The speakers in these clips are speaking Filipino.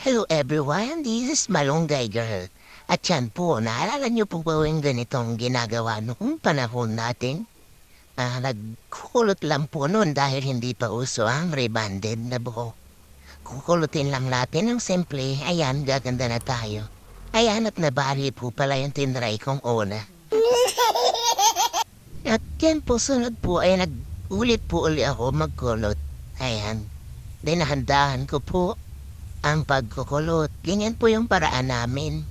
Hello everyone, this is Malunggay Girl. At yan po, naalala niyo po ba yung ganitong ginagawa noong panahon natin? Ah, nagkukulot lang po noon dahil hindi pa uso ang rebanded na buhok. Kukulutin lang natin ng simple, ayan, gaganda na tayo. Ayan at nabali po pala yung tinry kong una. At yan po, sunod po ay nag-ulit po uli ako magkulot. Ayan. Dinahandahan ko po ang pagkukulot. Ganyan po yung paraan namin.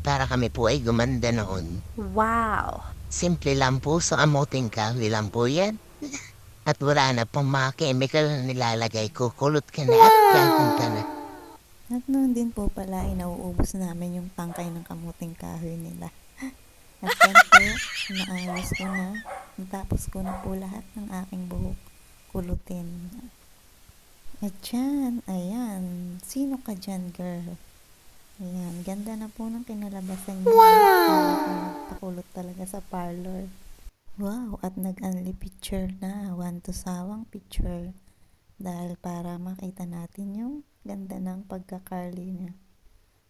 Para kami po ay gumanda noon. Wow! Simple lang po sa amoting kahoy lang po yan. At wala na pong mga chemical na nilalagay. Kukulot ka na at gagawin ka na. At noon din po pala ay nauubos namin yung tangkay ng kamuting kahoy nila. At yan po, naayos ko na. Natapos ko na po lahat ng aking buhok kulutin. At yan, ayan. Sino ka dyan, girl? Ayan, ganda na po ng kinalabasan niya. Wow! Nagpakulot talaga sa parlor. Wow, at nag-unli picture na. One to sawang picture. Dahil para makita natin yung ganda ng pagka-curly niya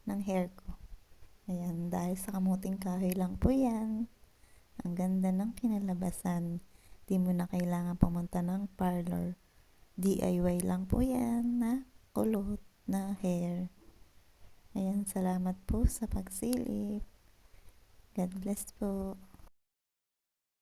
ng hair ko. Ayan, dahil sa kamuting kahoy lang po yan. Ang ganda ng kinalabasan. Di mo na kailangan pumunta ng parlor. DIY lang po yan na kulot na hair. Ayan, salamat po sa pagsilip. God bless po.